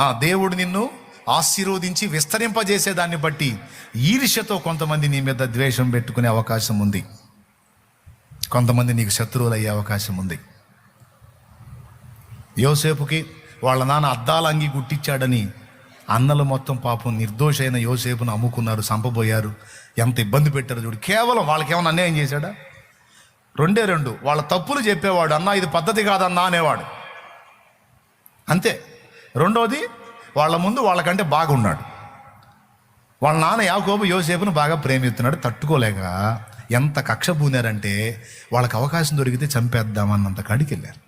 ఆ దేవుడు నిన్ను ఆశీర్వదించి విస్తరింపజేసేదాన్ని బట్టి ఈర్ష్యతో కొంతమంది నీ మీద ద్వేషం పెట్టుకునే అవకాశం ఉంది. కొంతమంది నీకు శత్రువులు అయ్యే అవకాశం ఉంది. యోసేపుకి వాళ్ళ నాన్న అద్దాల అంగి గుట్టించాడని అన్నలు మొత్తం పాపం నిర్దోషైన యోసేపును అమ్ముకున్నారు చంపబోయారు. ఎంత ఇబ్బంది పెట్టారు చూడు. కేవలం వాళ్ళకి ఏమైనా అన్యాయం చేశాడా? రెండే రెండు. వాళ్ళ తప్పులు చెప్పేవాడు అన్నా ఇది పద్ధతి కాదన్నా అనేవాడు. అంతే. రెండోది వాళ్ళ ముందు వాళ్ళకంటే బాగున్నాడు. వాళ్ళ నాన్న యాకోబు యోసేపును బాగా ప్రేమిస్తున్నాడు. తట్టుకోలేక ఎంత కక్ష పూనారంటే వాళ్ళకి అవకాశం దొరికితే చంపేద్దామన్నంత కాడికి వెళ్ళారు.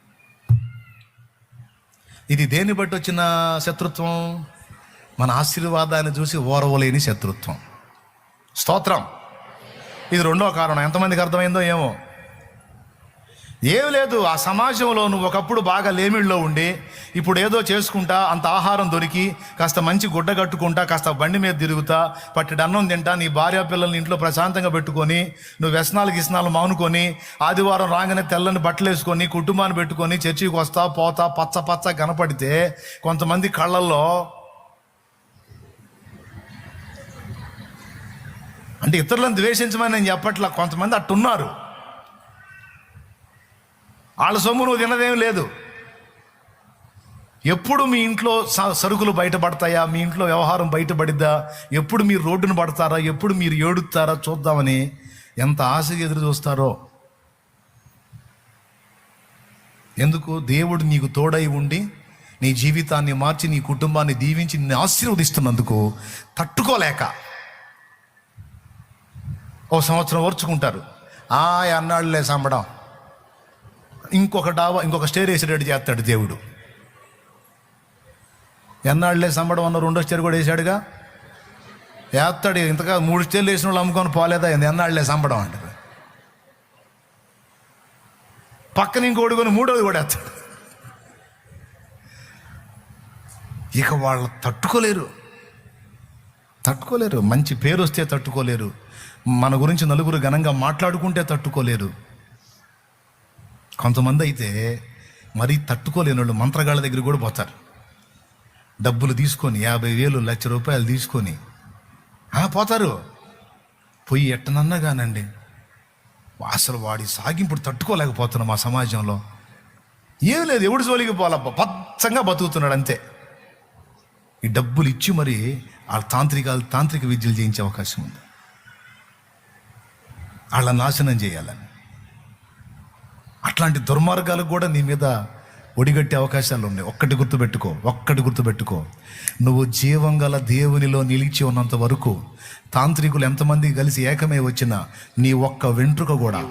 ఇది దేన్ని బట్టి వచ్చిన శత్రుత్వం? మన ఆశీర్వాదాన్ని చూసి ఓరవలేని శత్రుత్వం. స్తోత్రం. ఇది రెండో కారణం. ఎంతమందికి అర్థమైందో ఏమో? ఏం లేదు ఆ సమాజంలో నువ్వు ఒకప్పుడు బాగా లేమిళ్ళలో ఉండి ఇప్పుడు ఏదో చేసుకుంటా అంత ఆహారం దొరికి కాస్త మంచి గుడ్డ కట్టుకుంటా కాస్త బండి మీద తిరుగుతా పట్టెడు అన్నం తింటా నీ భార్య పిల్లల్ని ఇంట్లో ప్రశాంతంగా పెట్టుకొని నువ్వు వ్యసనాలు గిసనాలు మానుకొని ఆదివారం రాగానే తెల్లని బట్టలు వేసుకొని కుటుంబాన్ని పెట్టుకొని చర్చికి వస్తా పోతా పచ్చ పచ్చ కనపడితే కొంతమంది కళ్ళల్లో అంటే ఇతరులను ద్వేషించమని నేను చెప్పట్లా కొంతమంది అట్టున్నారు. వాళ్ళ సొమ్ము నువ్వు తినదేం లేదు. ఎప్పుడు మీ ఇంట్లో స- సరుకులు బయటపడతాయా? మీ ఇంట్లో వ్యవహారం బయటపడిద్దా? ఎప్పుడు మీరు రోడ్డును పడతారా? ఎప్పుడు మీరు ఏడుతారా? చూద్దామని ఎంత ఆశగా ఎదురు చూస్తారో. ఎందుకు? దేవుడు నీకు తోడై ఉండి నీ జీవితాన్ని మార్చి నీ కుటుంబాన్ని దీవించి నిన్ను ఆశీర్వదిస్తున్నందుకు తట్టుకోలేక ఓ సంవత్సరం ఓర్చుకుంటారు. ఆ అన్నాళ్ళే సంబడం. ఇంకొక డాబా ఇంకొక స్టేర్ వేసేటట్టు చేస్తాడు దేవుడు. ఎన్నాళ్ళే సంబడం అన్న రెండో స్టేర్ కూడా వేసాడుగా? వేస్తాడు ఇంతగా మూడు స్టేర్లు వేసిన వాళ్ళు అమ్ముకొని పోలేదా ఏంది? ఎన్నాళ్ళే సంబడం అంటారు. పక్కన ఇంకోటి కొని మూడోది కూడా వేస్తాడు. ఇక వాళ్ళు తట్టుకోలేరు. తట్టుకోలేరు. మంచి పేరు వస్తే తట్టుకోలేరు. మన గురించి నలుగురు ఘనంగా మాట్లాడుకుంటే తట్టుకోలేరు. కొంతమంది అయితే మరీ తట్టుకోలేని వాళ్ళు మంత్రగాళ్ళ దగ్గర కూడా పోతారు. డబ్బులు తీసుకొని యాభై వేలు లక్ష రూపాయలు తీసుకొని. ఆ, పోతారు. పోయి ఎట్టనన్నా కానండి. అసలు వాడి సాగింపుడు తట్టుకోలేకపోతున్నాం మా సమాజంలో. ఏం లేదు ఎవడు జోలికి పోలబ్బా పచ్చంగా బతుకుతున్నాడు అంతే. ఈ డబ్బులు ఇచ్చి మరి వాళ్ళ తాంత్రికాలు తాంత్రిక విద్యలు చేయించే అవకాశం ఉంది. వాళ్ళ నాశనం చేయాలని. అట్లాంటి దుర్మార్గాలకు కూడా నీ మీద ఒడిగట్టే అవకాశాలు ఉన్నాయి. ఒక్కటి గుర్తుపెట్టుకో ఒక్కటి గుర్తుపెట్టుకో. నువ్వు జీవం గల దేవునిలో నిలిచి ఉన్నంత వరకు తాంత్రికులు ఎంతమంది కలిసి ఏకమై వచ్చినా నీ ఒక్క వెంట్రుక కూడా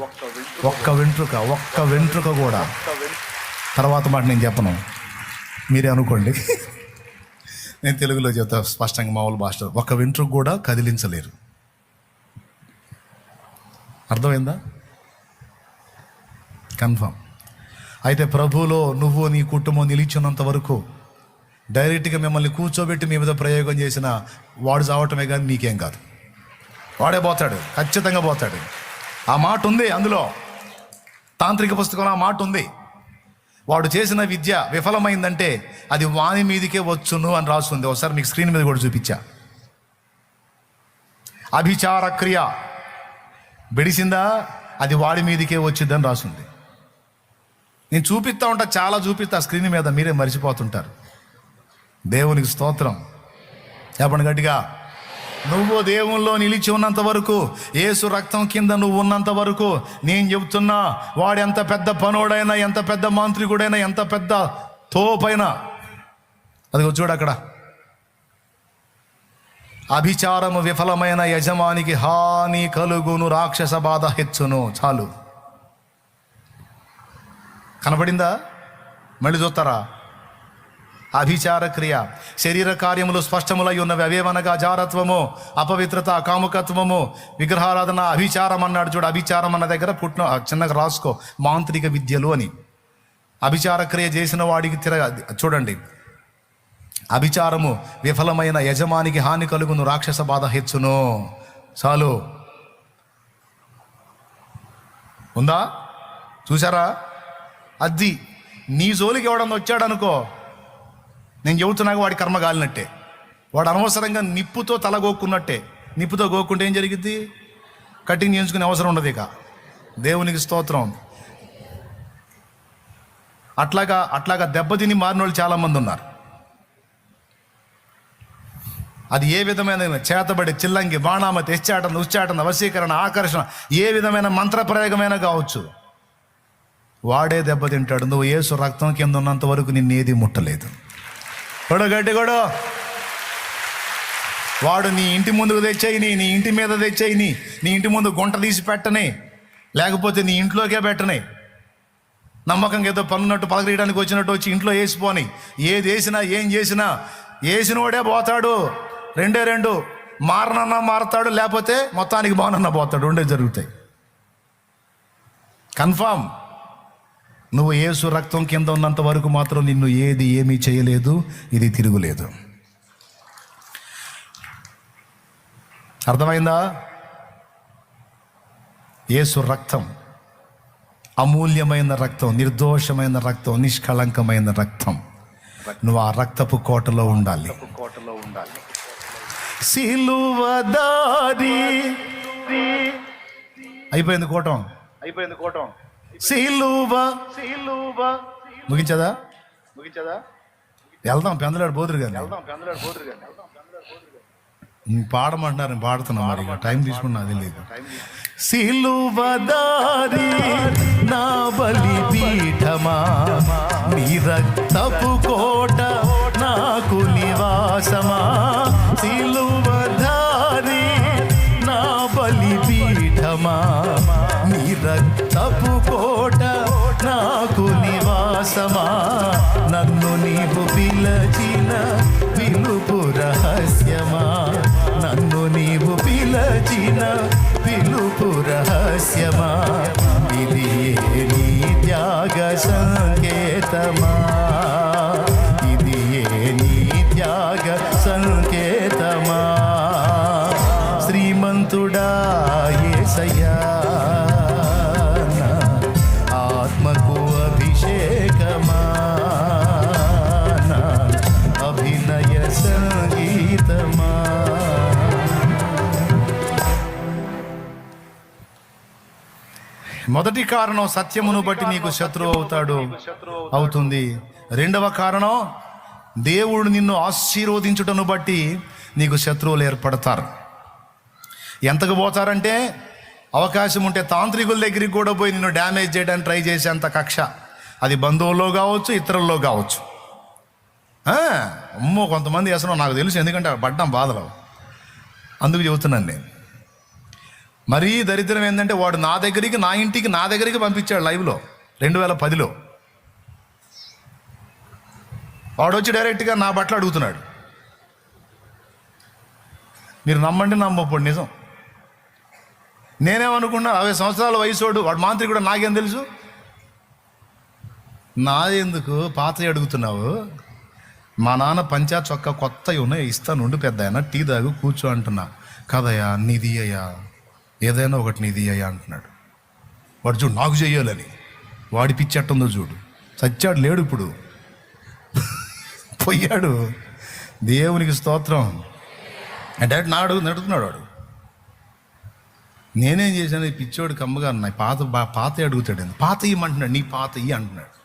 ఒక్క వెంట్రుక ఒక్క వెంట్రుక కూడా. తర్వాత మాట నేను చెప్పను. మీరే అనుకోండి. నేను తెలుగులో చెప్తా స్పష్టంగా మామూలు భాష. ఒక్క వెంట్రుక కూడా కదిలించలేరు. అర్థమైందా? కన్ఫర్మ్. అయితే ప్రభువులో నువ్వు నీ కుటుంబం నిలిచినంత వరకు డైరెక్ట్గా మిమ్మల్ని కూర్చోబెట్టి మీ మీద ప్రయోగం చేసిన వాడు చావటమే కానీ నీకేం కాదు. వాడే పోతాడు ఖచ్చితంగా పోతాడు. ఆ మాట ఉంది అందులో. తాంత్రిక పుస్తకంలో ఆ మాట ఉంది. వాడు చేసిన విద్య విఫలమైందంటే అది వాని మీదికే వచ్చును అని రాస్తుంది. ఒకసారి మీకు స్క్రీన్ మీద కూడా చూపించా. అభిచార క్రియ బెడిసిందా అది వాడి మీదికే వచ్చిందని రాస్తుంది. నేను చూపిస్తా ఉంటా చాలా చూపిస్తా స్క్రీన్ మీద మీరే మర్చిపోతుంటారు. దేవునికి స్తోత్రం. చెప్పండి గట్టిగా. నువ్వు దేవుల్లో నిలిచి ఉన్నంత వరకు ఏసు రక్తం కింద నువ్వు ఉన్నంత వరకు నేను చెబుతున్నా వాడు ఎంత పెద్ద పనోడైనా ఎంత పెద్ద మాంత్రికుడైనా ఎంత పెద్ద తోపైనా. అది చూడు అక్కడ. అభిచారము విఫలమైన యజమానికి హాని కలుగును రాక్షస బాధ హెచ్చును. చాలు. కనబడిందా? మళ్ళీ చూస్తారా? అభిచార క్రియ. శరీర కార్యములు స్పష్టములై ఉన్నవి. అవేవనగా జారత్వము అపవిత్రత కాముకత్వము విగ్రహారాధన అభిచారం అన్నాడు చూడు. అభిచారం అన్న దగ్గర పుట్టిన చిన్నగా రాసుకో. మాంత్రిక విద్యలు అని. అభిచార క్రియ చేసిన వాడికి తిరగ చూడండి. అభిచారము విఫలమైన యజమానికి హాని కలుగును రాక్షస బాధ హెచ్చును. చాలు. ఉందా? చూసారా అది నీ జోలికి ఎవడన్నా వచ్చాడనుకో నేను చెబుతున్నాక వాడి కర్మ కాలినట్టే వాడు అనవసరంగా నిప్పుతో తలగోక్కున్నట్టే నిప్పుతో గోక్కుంటే ఏం జరిగింది కటింగ్ చేయించుకునే అవసరం ఉండదు ఇక. దేవునికి స్తోత్రం. అట్లాగా అట్లాగా దెబ్బతిని మారిన వాళ్ళు చాలామంది ఉన్నారు. అది ఏ విధమైన చేతబడి చిల్లంగి బాణామతి ఎచ్చాటన ఉచ్చాటన వశీకరణ ఆకర్షణ ఏ విధమైన మంత్రప్రయోగమైన కావచ్చు. వాడే దెబ్బతింటాడు నువ్వు ఏసు రక్తం కింద ఉన్నంత వరకు నిన్నేది ముట్టలేదు. గొడవ గడ్డి గొడవ వాడు నీ ఇంటి ముందుకు తెచ్చేయని నీ ఇంటి మీద తెచ్చేయని నీ ఇంటి ముందు గుంట తీసి పెట్టని లేకపోతే నీ ఇంట్లోకే పెట్టని. నమ్మకంగా ఏదో పనున్నట్టు పలకరీయడానికి వచ్చినట్టు వచ్చి ఇంట్లో వేసిపోని. ఏది వేసినా ఏం చేసినా వేసినోడే పోతాడు. రెండే రెండు. మారనన్నా మారతాడు లేకపోతే మొత్తానికి బాగునన్నా పోతాడు. రెండే జరుగుతాయి. కన్ఫామ్. నువ్వు ఏసు రక్తం కింద ఉన్నంత వరకు మాత్రం నిన్ను ఏది ఏమీ చేయలేదు ఇది తిరుగులేదు. అర్థమైందా? ఏసు రక్తం అమూల్యమైన రక్తం నిర్దోషమైన రక్తం నిష్కళంకమైన రక్తం. నువ్వు ఆ రక్తపు కోటలో ఉండాలి. కోటలో ఉండాలి సిలువదారి అయిపోయింది కోటం. అయిపోయింది కోటం. సిలువ. సీలువ. ముగించదా? ముగించదా? వెళ్దాం పెందలాడు పోదురు కానీ వెళ్దాం పెందలాడు పోదురు కానీ పాడమంటున్నారు నేను పాడుతున్నా మరి టైం తీసుకున్నా అది లేదు. సిలువదారి నా బలి పీఠమా? నీ రక్తపు కోట నాకు నివాసమా? మొదటి కారణం సత్యమును బట్టి నీకు శత్రువు అవుతాడు. అవుతుంది. రెండవ కారణం దేవుడు నిన్ను ఆశీర్వదించుటను బట్టి నీకు శత్రువులు ఏర్పడతారు. ఎంతకు పోతారంటే అవకాశం ఉంటే తాంత్రికుల దగ్గరికి కూడా పోయి నిన్ను డ్యామేజ్ చేయడానికి ట్రై చేసేంత కక్ష. అది బంధువుల్లో కావచ్చు ఇతరుల్లో కావచ్చు. అమ్మో కొంతమంది అసలు నాకు తెలుసు ఎందుకంటే పడ్డాం బాధలో అందుకు చెబుతున్నాను నేను. మరీ దరిద్రం ఏంటంటే వాడు నా దగ్గరికి నా ఇంటికి నా దగ్గరికి పంపించాడు లైవ్లో రెండు వేల పదిలో. వాడు వచ్చి డైరెక్ట్గా నా బట్టలు అడుగుతున్నాడు. మీరు నమ్మండి నమ్మప్పుడు నిజం. నేనేమనుకున్నా అరవై సంవత్సరాల వయసుడు వాడు మాంత్రి కూడా నాకేం తెలుసు? నాదెందుకు పాత అడుగుతున్నావు? మా నాన్న పంచా చొక్క కొత్తవి ఉన్నాయి ఇస్తాను ఉండు పెద్ద ఆయన టీ తాగు కూర్చో అంటున్నా. కదయా నిధి అయ్యా. ఏదైనా ఒకటి నీది అయ్యా అంటున్నాడు. వాడు చూడు నాకు చెయ్యాలని. వాడి పిచ్చెట్టుందో చూడు. చచ్చాడు లేడు ఇప్పుడు. పోయాడు. దేవునికి స్తోత్రం. డైరెక్ట్ నా అడుగు నడుతున్నాడు వాడు. నేనేం చేశాను? ఈ పిచ్చోడు కమ్మగా నా పాత బా- పాత అడుగుతాడు పాత ఇమ్మంటున్నాడు. నీ పాత ఇయ్యి అంటున్నాడు.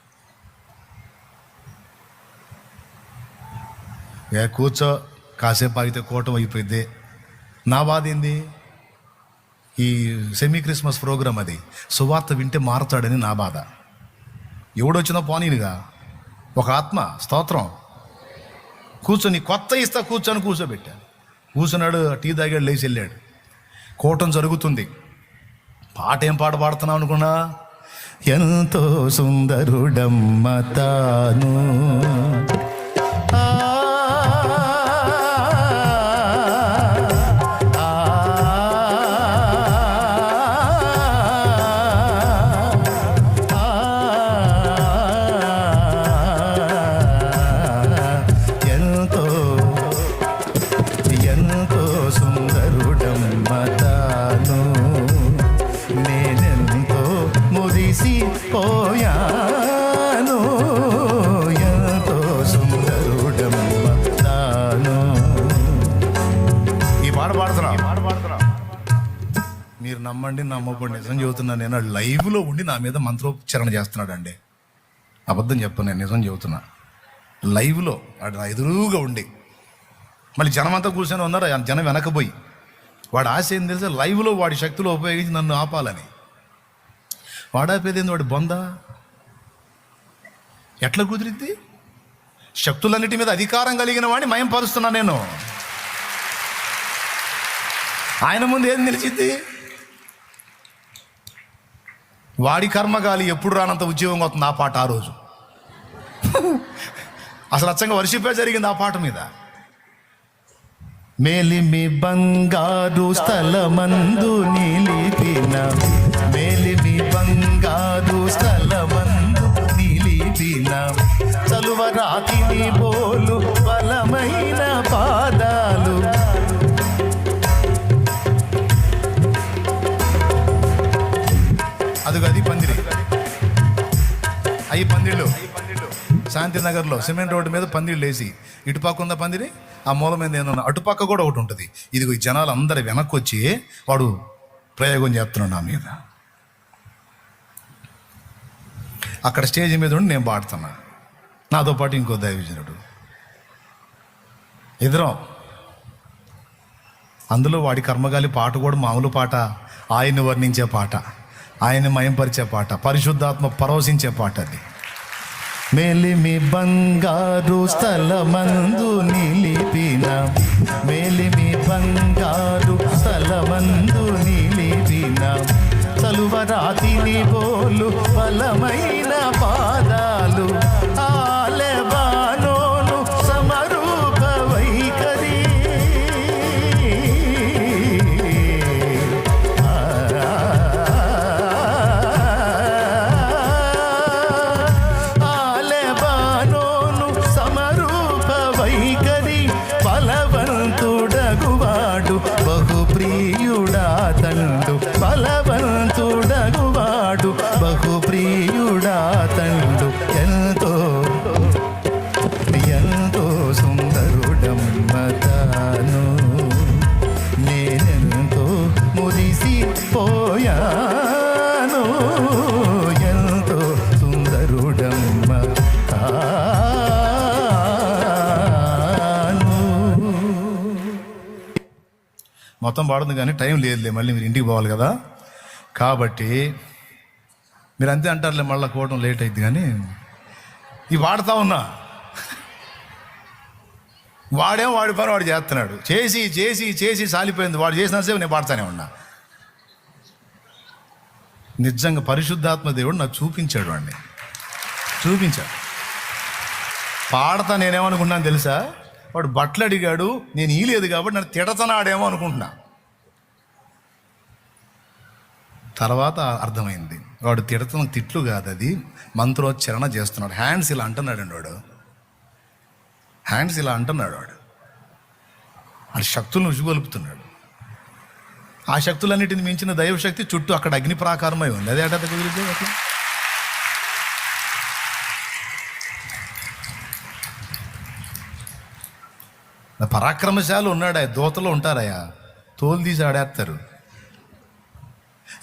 కూర్చో. కాసేపు ఆగితే కోటం అయిపోయింది నా బాధ ఏంది? ఈ సెమీ క్రిస్మస్ ప్రోగ్రామ్ అది. సువార్త వింటే మారుతాడని నా బాధ. ఎవడొచ్చినా పోనీనుగా. ఒక ఆత్మ స్తోత్రం. కూర్చొని కొత్త ఇస్తా కూర్చొని కూర్చోబెట్టాను కూర్చున్నాడు టీ తాగాడు లేచి వెళ్ళాడు. కోటం జరుగుతుంది. పాట ఏం పాట పాడుతున్నావు అనుకున్నా? ఎంతో సుందరుడమ్మ తాను. నమ్మండి నమ్మకండి నిజం చెబుతున్నా నేను లైవ్లో ఉండి నా మీద మంత్రోచ్చారణ చేస్తున్నాడు అండి అబద్ధం చెప్పను నేను నిజం చెబుతున్నా. లైవ్లో వాడు నా ఎదురుగా ఉండి. మళ్ళీ జనం అంతా కూర్చొని ఉన్నారు జనం వెనకపోయి వాడు ఆశ ఏం తెలిసి? లైవ్లో వాడి శక్తులు ఉపయోగించి నన్ను ఆపాలని. వాడాపేది వాడి బొంద? ఎట్లా కుదిరిద్ది శక్తులన్నిటి మీద అధికారం కలిగిన వాడిని మయం పరుస్తున్నా నేను. ఆయన ముందు ఏం నిలిచిద్ది వాడి కర్మగాలి ఎప్పుడు రానంత ఉద్యోగం అవుతుంది ఆ పాట ఆ రోజు. అసలు అచ్చంగా వర్షిపే జరిగింది ఆ పాట మీద. మేలిమి బంగారు స్థలమందు నిలిపిన మేలిమి బంగారు స్థలమందు నిలిపిన చలువరాతిని బోలు శాంతినగర్లో సిమెంట్ రోడ్డు మీద పందిళ్ళు వేసి ఇటుపక్క ఉన్న పందిరి? ఆ మూల మీద ఏమన్నా అటుపక్క కూడా ఒకటి ఉంటుంది. ఇదిగో ఈ జనాలు అందరి వెనక్కి వచ్చి వాడు ప్రయోగం చేస్తున్నాడు నా మీద. అక్కడ స్టేజ్ మీద ఉండి నేను పాడుతున్నా. నాతో పాటు ఇంకో దైవజనుడు. ఇద్దరం అందులో వాడి కర్మగాలి పాట కూడా మామూలు పాట ఆయన్ని వర్ణించే పాట ఆయన్ని మయంపరిచే పాట పరిశుద్ధాత్మ పరవశించే పాట అది. మేలిమి బంగారు స్థలమందు నిలిపిన. మేలిమి బంగారు స్థలమందు నిలిపిన. తలువరాతిని బోలు బలమైన పాదాలు మొత్తం పాడుతుంది కానీ టైం లేదులే మళ్ళీ మీరు ఇంటికి పోవాలి కదా. కాబట్టి మీరు అంతే అంటారులే మళ్ళీ కోవడం లేట్ అయింది కానీ. ఈ వాడుతా ఉన్నా. వాడేం వాడి పని వాడు చేస్తున్నాడు. చేసి చేసి చేసి సాలిపోయింది. వాడు చేసినంతసేపు నేను పాడుతానే ఉన్నా. నిజంగా పరిశుద్ధాత్మ దేవుడు నాకు చూపించాడు వాడిని. చూపించాడు. పాడతా నేనేమనుకున్నాను తెలుసా? వాడు బట్టలు అడిగాడు నేను ఈలేదు కాబట్టి నన్ను తిడతనాడేమో అనుకుంటున్నా. తర్వాత అర్థమైంది. వాడు తిడతన తిట్లు కాదు అది మంత్రోచ్చరణ చేస్తున్నాడు. హ్యాండ్స్ ఇలా అంటున్నాడు వాడు. హ్యాండ్స్ ఇలా అంటున్నాడు వాడు. వాడి శక్తులను ఉజ్జుగొలుపుతున్నాడు ఆ శక్తులన్నిటిని మించిన దైవశక్తి చుట్టూ అక్కడ అగ్ని ప్రాకారమై ఉంది. అదే అట కుదిరితే అట్లా పరాక్రమశాలు ఉన్నాడా దోతలు ఉంటారయ్యా. తోలు తీసి ఆడేస్తారు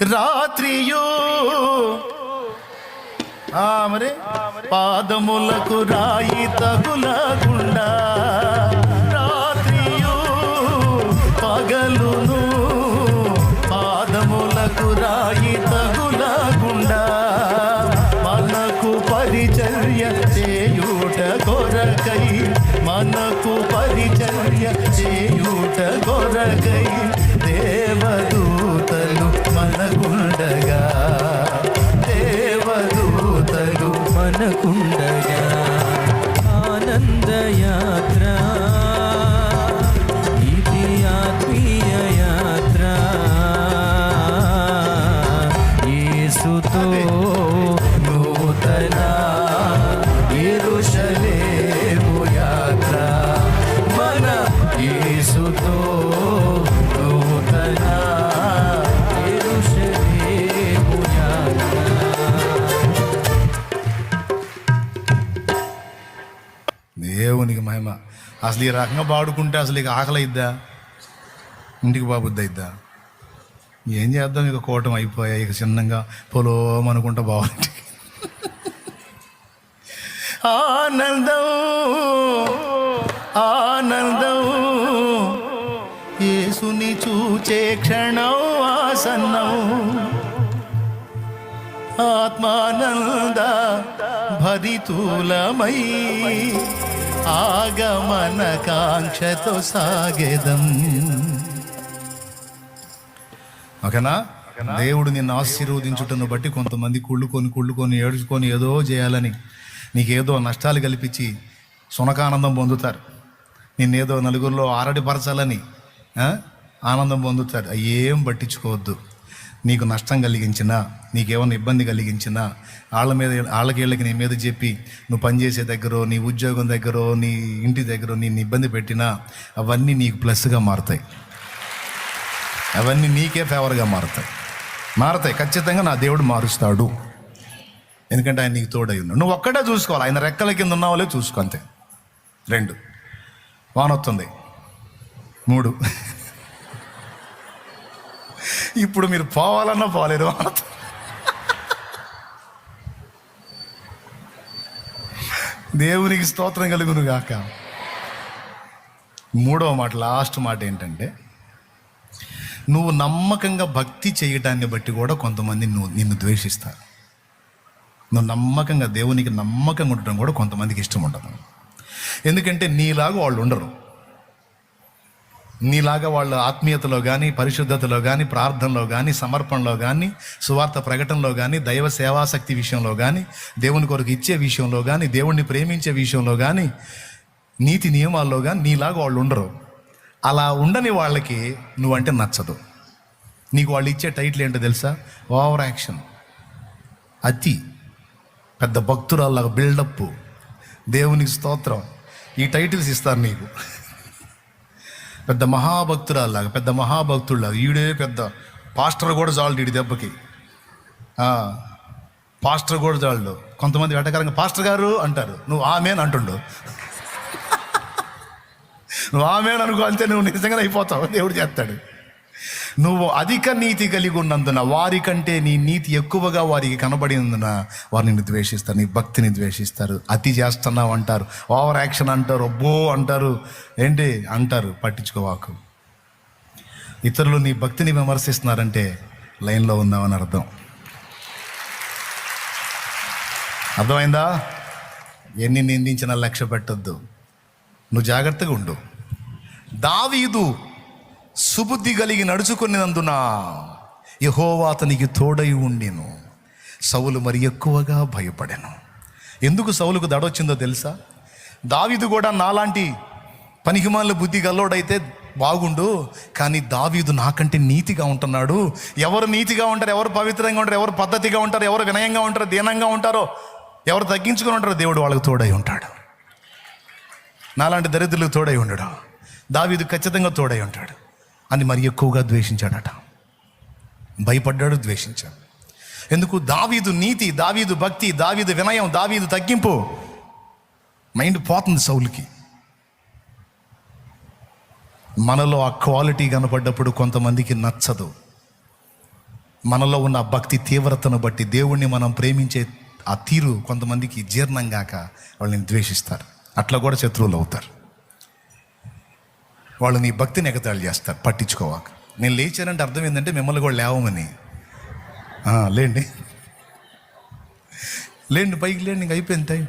రాత్రియో. మరి? పాదములకు రాయి తగులకుండా. అసలు ఈ రకంగా పాడుకుంటే అసలు ఇక ఆకలి అయిద్దా ఇంటికి బాబుద్ది అయిద్దా ఏం చేద్దాం? ఇక కోటం అయిపోయాయి ఇక చిన్నంగా పొలం అనుకుంటా బాగుంది ఆనందం ఆనందం యేసుని చూచే క్షణం ఆసన్నం. ఆత్మానంద భరితూలమై ఆగమన కాంక్షతో సాగెదం. ఓకేనా? దేవుడు నిన్ను ఆశీర్వదించుటను బట్టి కొంతమంది కుళ్ళుకొని కుళ్ళుకొని ఏడుచుకొని ఏదో చేయాలని నీకేదో నష్టాలు కల్పించి సునకానందం పొందుతారు. నిన్నేదో నలుగురిలో ఆరడిపరచాలని? ఆనందం పొందుతారు. అవి ఏం పట్టించుకోవద్దు. నీకు నష్టం కలిగించినా నీకేమైనా ఇబ్బంది కలిగించినా వాళ్ళ మీద వాళ్ళకి వీళ్ళకి నీ మీద చెప్పి నువ్వు పనిచేసే దగ్గర నీ ఉద్యోగం దగ్గర నీ ఇంటి దగ్గర నేను ఇబ్బంది పెట్టినా అవన్నీ నీకు ప్లస్గా మారుతాయి. అవన్నీ నీకే ఫేవర్గా మారుతాయి. మారతాయి. ఖచ్చితంగా నా దేవుడు మారుస్తాడు. ఎందుకంటే ఆయన నీకు తోడై ఉన్నాడు. నువ్వు ఒక్కటే చూసుకోవాలి. ఆయన రెక్కల కింద ఉన్నావాలే చూసుకో అంతే. రెండు. వానొస్తుంది మూడు. ఇప్పుడు మీరు పోవాలన్నా పోలేరు దేవునికి స్తోత్రం కలుగును గాక. మూడవ మాట లాస్ట్ మాట ఏంటంటే నువ్వు నమ్మకంగా భక్తి చేయటాన్ని బట్టి కూడా కొంతమంది నువ్వు నిన్ను ద్వేషిస్తారు. నువ్వు నమ్మకంగా దేవునికి నమ్మకంగా ఉండటం కూడా కొంతమందికి ఇష్టం ఉండదు. ఎందుకంటే నీలాగా వాళ్ళు ఉండరు. నీలాగా వాళ్ళు ఆత్మీయతలో కానీ పరిశుద్ధతలో కానీ ప్రార్థనలో కానీ సమర్పణలో కానీ సువార్త ప్రకటనలో కానీ దైవ సేవాశక్తి విషయంలో కానీ దేవుని కొరకు ఇచ్చే విషయంలో కానీ దేవుణ్ణి ప్రేమించే విషయంలో కానీ నీతి నియమాల్లో కానీ నీలాగా వాళ్ళు ఉండరు. అలా ఉండని వాళ్ళకి నువ్వంటే నచ్చదు. నీకు వాళ్ళు ఇచ్చే టైటిల్ ఏంటో తెలుసా? Over action. అతి పెద్ద భక్తురాల్లాగా బిల్డప్ దేవునికి స్తోత్రం. ఈ టైటిల్స్ ఇస్తారు నీకు. పెద్ద మహాభక్తురాల్లాగా పెద్ద మహాభక్తుడిలాగా ఈడే పెద్ద పాస్టర్ కూడా చాలు ఈడి దెబ్బకి. పాస్టర్ కూడా చాలు కొంతమంది వెటకారంగా పాస్టర్ గారు అంటారు. నువ్వు ఆమెన్ అంటుండు. నువ్వు ఆమెన్ అనుకో అంతే నువ్వు నిజంగానే అయిపోతావు. దేవుడు చేస్తాడు. నువ్వు అధిక నీతి కలిగి ఉన్నందున వారికంటే నీ నీతి ఎక్కువగా వారికి కనబడినందున వారిని ద్వేషిస్తారు నీ భక్తిని ద్వేషిస్తారు. అతి చేస్తున్నావు అంటారు. ఓవర్ యాక్షన్ అంటారు అబ్బో అంటారు. ఏంటి? అంటారు పట్టించుకోవాకు. ఇతరులు నీ భక్తిని విమర్శిస్తున్నారంటే లైన్లో ఉన్నావని అర్థం. అర్థమైందా? ఎన్ని నిందించినా లక్ష్య పెట్టొద్దు. నువ్వు జాగ్రత్తగా ఉండు. దావీదు సుబుద్ధి కలిగి నడుచుకునేందున యహోవా అతనికి తోడై ఉండిను. సౌలు మరి ఎక్కువగా భయపడాను. ఎందుకు సౌలుకు దడొచ్చిందో తెలుసా? దావీదు కూడా నాలాంటి పనికిమాల బుద్ధి గల్లోడైతే బాగుండు కానీ దావీదు నాకంటే నీతిగా ఉంటున్నాడు. ఎవరు నీతిగా ఉంటారు ఎవరు పవిత్రంగా ఉంటారు ఎవరు పద్ధతిగా ఉంటారు ఎవరు వినయంగా ఉంటారు దీనంగా ఉంటారో ఎవరు తగ్గించుకుని ఉంటారో దేవుడు వాళ్ళకి తోడై ఉంటాడు. నాలాంటి దరిద్రులకు తోడై ఉండడు? దావీదు ఖచ్చితంగా తోడై ఉంటాడు. అని మరి ఎక్కువగా ద్వేషించాడట. భయపడ్డాడు ద్వేషించాడు. ఎందుకు? దావీదు నీతి దావీదు భక్తి దావీదు వినయం దావీదు తగ్గింపు. మైండ్ పోతుంది సౌలుకి. మనలో ఆ క్వాలిటీ కనపడ్డప్పుడు కొంతమందికి నచ్చదు. మనలో ఉన్న భక్తి తీవ్రతను బట్టి దేవుణ్ణి మనం ప్రేమించే ఆ తీరు కొంతమందికి జీర్ణం కాక వాళ్ళని ద్వేషిస్తారు. అట్లా కూడా శత్రువులు అవుతారు. వాళ్ళు నీ భక్తిని ఎగతాళి చేస్తారు పట్టించుకోవాక. నేను లేచానంటే అర్థం ఏంటంటే మిమ్మల్ని కూడా లేవమని. లేండి. లేండి పైకి లేండి ఇంక అయిపోయింది టైం.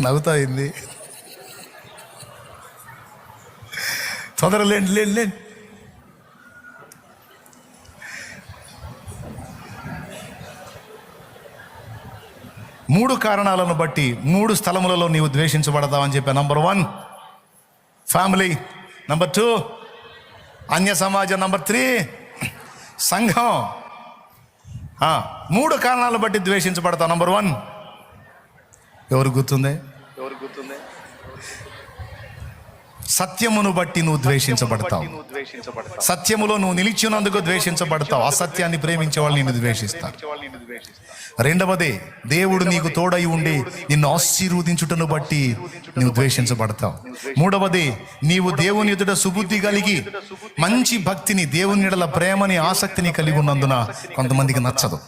నవ్వుతా అయింది. తొందర లేండి లేండి లేండి. మూడు కారణాలను బట్టి మూడు స్థలములలో నీవు ద్వేషించబడతావని చెప్పా. Number one family number two అన్య సమాజం. నంబర్ త్రీ సంఘం. మూడు కారణాలను బట్టి ద్వేషించబడతావు. నంబర్ వన్ ఎవరు గుర్తుంది? ఎవరు గుర్తుంది? సత్యమును బట్టి నువ్వు ద్వేషించబడతావు. సత్యములో నువ్వు నిలిచినందుకు ద్వేషించబడతావు. అసత్యాన్ని ప్రేమించే వాళ్ళు నిన్ను ద్వేషిస్తారు. రెండవదే దేవుడు నీకు తోడై ఉండి నిన్ను ఆశీర్వదించుటను బట్టి నువ్వు ద్వేషించబడతావు. మూడవది నీవు దేవుని ఎదుట సుబుద్ధి కలిగి మంచి భక్తిని దేవుని ఎడల ప్రేమని ఆసక్తిని కలిగి ఉన్నందున కొంతమందికి నచ్చదు.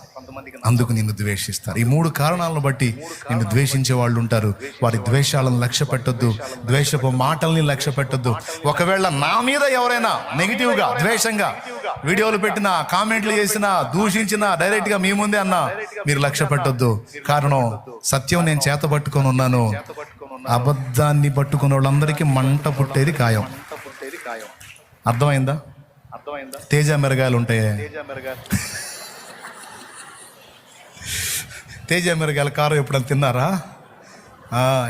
అందుకు నిన్ను ద్వేషిస్తారు. ఈ మూడు కారణాలను బట్టి నిన్ను ద్వేషించే వాళ్ళు ఉంటారు. వారి ద్వేషాలను లక్ష్య పెట్టొద్దు ద్వేషపు మాటల్ని లక్ష్య పెట్టొద్దు ఒకవేళ నా మీద ఎవరైనా నెగిటివ్గా ద్వేషంగా వీడియోలు పెట్టినా కామెంట్లు చేసినా దూషించినా డైరెక్ట్గా మీ ముందే అన్నా మీరు లక్ష్య పెట్టొద్దు కారణం సత్యం నేను చేత పట్టుకొని ఉన్నాను. అబద్ధాన్ని పట్టుకున్న వాళ్ళందరికీ మంట పుట్టేది ఖాయం. అంత పుట్టేది ఖాయం. అర్థమైందా? అర్థమైందా? తేజ మెరగాయలు ఉంటాయి తేజ మెరగా మిరగాయల కారం ఎప్పుడైనా తిన్నారా?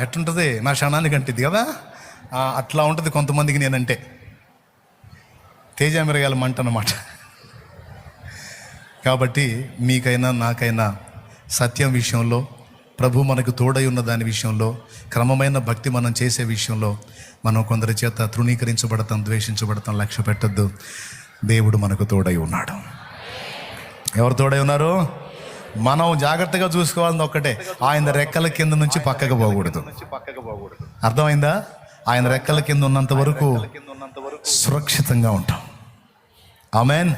ఎట్లుంటుంది? నా క్షణానికి అంటుంది కదా? అట్లా ఉంటుంది కొంతమందికి నేనంటే. తేజ మిరగాయల మంట అనమాట కాబట్టి మీకైనా నాకైనా సత్యం విషయంలో ప్రభు మనకు తోడై ఉన్న దాని విషయంలో క్రమమైన భక్తి మనం చేసే విషయంలో మనం కొందరి చేత తృణీకరించబడతాం ద్వేషించబడతాం లక్ష్య పెట్టద్దు. దేవుడు మనకు తోడై ఉన్నాడు. ఎవరు తోడై ఉన్నారు? మనం జాగ్రత్తగా చూసుకోవాలని ఒక్కటే. ఆయన రెక్కల కింద నుంచి పక్కకు పోకూడదు. నుంచి పక్కకు పోకూడదు అర్థమైందా? ఆయన రెక్కల కింద ఉన్నంత వరకు సురక్షితంగా ఉంటాం. ఆమెన్.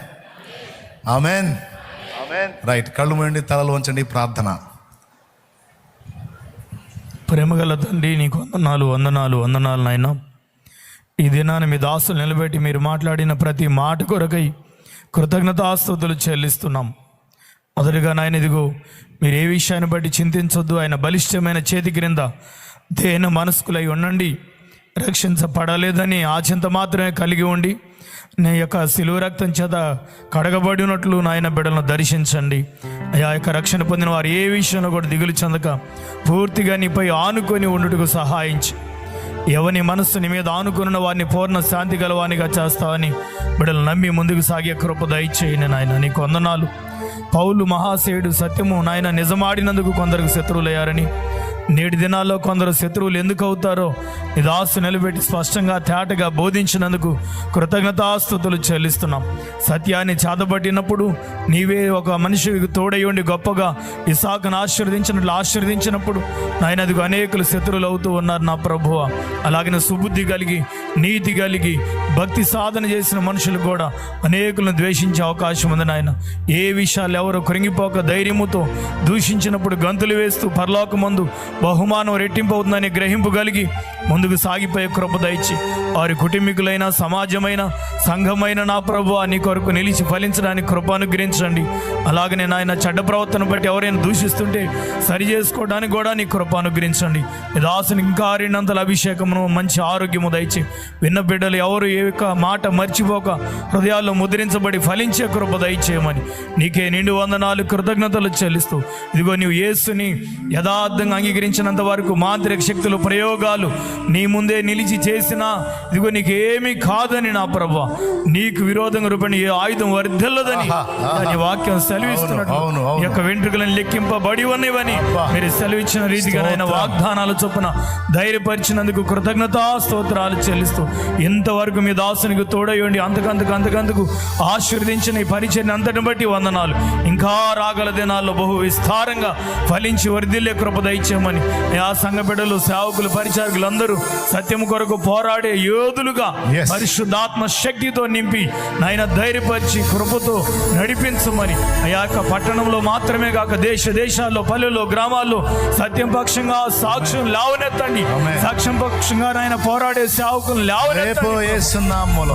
ఆమెన్. ఆమేన్. రైట్ కళ్ళు మూయండి తలలు వంచండి ప్రార్థన. ప్రేమగల తండ్రి నీకు వందనాలు వందనాలు వందనాలు నాయన. ఈ దినాన్ని మీ దాసులు నిలబెట్టి మీరు మాట్లాడిన ప్రతి మాట కొరకై కృతజ్ఞతాస్తుతులు చెల్లిస్తున్నాం. మొదటిగా నాయన ఇదిగో మీరు ఏ విషయాన్ని బట్టి చింతించొద్దు? ఆయన బలిష్టమైన చేతి క్రింద దేన మనస్కులై ఉండండి. రక్షించబడలేదని ఆచింత మాత్రమే కలిగి ఉండి నీ యొక్క శిలువ రక్తం చేత కడగబడినట్లు నాయన బిడ్డలను దర్శించండి. ఆ యొక్క రక్షణ పొందిన వారు ఏ విషయంలో కూడా దిగులు చెందక పూర్తిగా నీపై ఆనుకొని ఉండుటకు సహాయించి. ఎవని మనస్సు నీ మీద ఆనుకున్న వారిని పూర్ణ శాంతి గలవానిగా చేస్తావని బిడ్డలు నమ్మి ముందుకు సాగే కృప దయచేయండి నాయన. నీకు వందనాలు. పౌలు మహాశయుడు సత్యము నాయన నిజమాడినందుకు కొందరికి శత్రువులయ్యారని నేటి దినాల్లో కొందరు శత్రువులు ఎందుకు అవుతారో నీ దాసు నిలబెట్టి స్పష్టంగా తేటగా బోధించినందుకు కృతజ్ఞతాస్థుతులు చెల్లిస్తున్నాం. సత్యాన్ని చేతబట్టినప్పుడు నీవే ఒక మనిషికి తోడై ఉండి గొప్పగా ఇసాకును ఆశీర్వదించినట్లు ఆశీర్వదించినప్పుడు నాయన అదిగో అనేకులు శత్రువులు అవుతూ ఉన్నారు నా ప్రభువ. అలాగే సుబుద్ధి కలిగి నీతి కలిగి భక్తి సాధన చేసిన మనుషులు కూడా అనేకులను ద్వేషించే అవకాశం ఉంది నాయన. ఏ విషయాలు ఎవరు కృంగిపోక ధైర్యముతో దూషించినప్పుడు గంతులు వేస్తూ పరలోకమందు బహుమానం రెట్టింపు అవుతుందని గ్రహింపు కలిగి ముందుకు సాగిపోయే కృప దయచి వారి కుటుంబీకులైన సమాజమైన సంఘమైన నా ప్రభు నీ కొరకు నిలిచి ఫలించడానికి కృప అనుగ్రహించండి. అలాగనే నాయన చెడ్డ ప్రవర్తన బట్టి ఎవరైనా దూషిస్తుంటే సరి చేసుకోవడానికి కూడా నీ కృప అనుగ్రహించండి. దాసుని ఇంకా రెండంతల అభిషేకమును మంచి ఆరోగ్యము దయచి విన్న బిడ్డలు ఎవరు ఏ యొక్క మాట మర్చిపోక హృదయాల్లో ముద్రించబడి ఫలించే కృప దయచేయమని నీకే నిండు వందనాలు కృతజ్ఞతలు చెల్లిస్తూ ఇదిగో నీవు యేసుని యథార్థంగా అంగీకరించినంత వరకు మాంత్రిక శక్తులు ప్రయోగాలు నీ ముందే నిలిచి చేసినా ఇదిగో నీకు ఏమీ కాదని నా ప్రభు నీకు విరోధంగా రూపని ఏ ఆయుధం వర్ధిల్లదని దాని వాక్యం. ఈ యొక్క వెంట్రుకలను లెక్కింపబడి ఉన్నవని మీరు సెలవిచ్చిన రీతిగా ఆయన వాగ్దానాల చొప్పున ధైర్యపరిచినందుకు కృతజ్ఞతా స్తోత్రాలు చెల్లిస్తూ ఇంతవరకు మీ దాసునికి తోడయండి అంతకంతకు అంతకంతకు ఆశీర్వదించిన ఈ పరిచయం అంతటిని బట్టి వందనాలు. ఇంకా రాగల దినాల్లో బహు విస్తారంగా ఫలించి వర్ధిల్లే కృప దయచేయమని ఆ సంఘ బిడ్డలు సేవకులు పరిచారకులు అందరూ సత్యము కొరకు పోరాడే యోధులుగా. పరిశుద్ధాత్మ శక్తితో నింపి నాయన ధైర్యపరిచి కృపతో నడిపించమని. ఆ యొక్క పట్టణంలో మాత్రమే కాక దేశ దేశాల్లో పల్లెల్లో గ్రామాల్లో సత్యం పక్షంగా సాక్ష్యం లేవనెత్తండి. సాక్ష్యం పక్షంగా నాయన పోరాడే సేవకులు లేవనెత్తండి.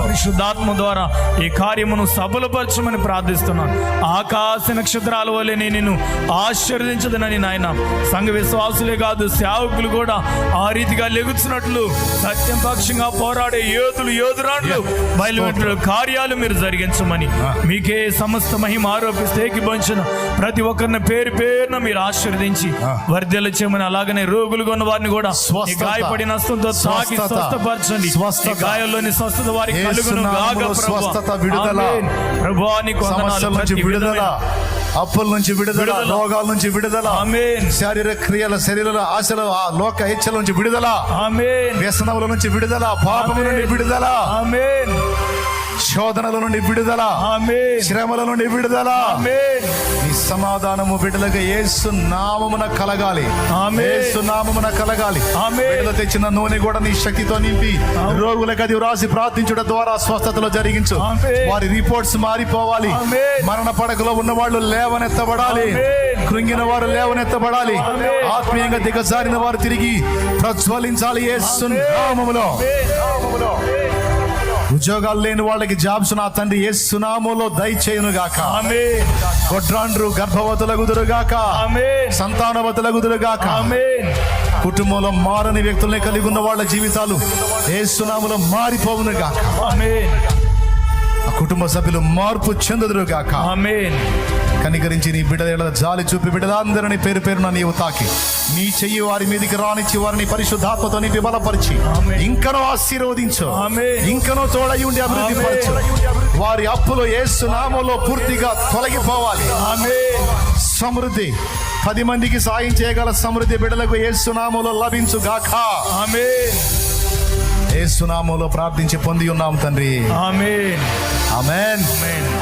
పరిశుద్ధాత్మ ద్వారా ఈ కార్యమును సఫలపరచమని ప్రార్థిస్తున్నాను. ఆకాశ నక్షత్రాల వల్లే నేను ఆశీర్వదించదనని నాయన సంఘ విశ్వాసులే కాదు సేవకులు కూడా ఆ రీతిగా లెగుచున్నట్లు సత్యం పక్షంగా పోరాడే యోధులు యోధురాండ్లు బయలువెంట కార్యాలు మీరు జరిగించమని. మీకే సమస్త మహిమ ఆరోపిస్తే ఏకీభవించిన ప్రతి ఒక్కరిని పేరు పేరున మీరు ఆశీర్వదించి వర్ధల చేయమని అలాగనే రోగులుగా ఉన్న వారిని కూడా. గాయపడిన తాకి స్వస్థత. స్వస్థపరచండి. గాయాల్లోని స్వస్థత. వారికి కలుగును గాక నామములో ప్రభువా. స్వస్థత, విడుదల. అప్పుల నుంచి విడుదల. రోగాల నుంచి విడుదల. శారీరక క్రియల శరీరాల ఆశల లోక హెచ్చల నుంచి విడుదల. వ్యసనముల నుంచి విడుదల పాపముల నుండి విడుదల. శోధనల నుండి విడుదల. శ్రమల నుండి విడుదల. నీ సమాధానము బిడ్డలుగా యేసు నామమున కలగాలి. యేసు నామమున కలగాలి. బిడ్డలు తెచ్చిన నూనె కూడా నీ శక్తితో నింపి రోగులకు అది వ్రాసి ప్రార్థించడం ద్వారా స్వస్థతలో జరిగించు. వారి రిపోర్ట్స్ మారిపోవాలి. మరణ పడకలో ఉన్న వాళ్ళు లేవనెత్తబడాలి. కృంగిన వారు లేవనెత్తబడాలి. ఆత్మీయంగా దిగజారిన వారు తిరిగి ప్రజ్వలించాలి యేసు నామములో ఉద్యోగాలు లేని వాళ్ళకి జాబ్స్ నా తండ్రి యేసు నామములో దయచేయును గాక గొడ్రాండ్రు గర్భవతులగుదురు గాక ఆమేన్. సంతానవతులగుదురు గాక ఆమేన్. కుటుంబంలో మారని వ్యక్తుల్ని కలిగి ఉన్న వాళ్ళ జీవితాలు ఏ సునాములో మారిపోవును గాక కుటుంబ సభ్యులు మార్పు చెందుదురు గాక ఆమేన్. కనికరించి నీ బిడ్డల జాలి చూపి బిడ్డలందరినీ పేరు పేరున నీవు తాకి. నీ చెయ్యి వారి మీదకి రానిచ్చి వారిని పరిశుద్ధాత్మతో నింపి బలపరిచి. ఇంకనో ఆశీర్వదించు. ఇంకనో తోడయి ఉండి అభివృద్ధి. పరచు. వారి అప్పులు ఏసు నామంలో పూర్తిగా తొలగిపోవాలి. సమృద్ధి. పది మందికి సాయం చేయగల సమృద్ధి బిడ్డలకు ఏసునామంలో లభించు గాక ఏసునామంలో ప్రార్థించి పొంది ఉన్నాం తండ్రి. ఆమెన్. ఆమేన్.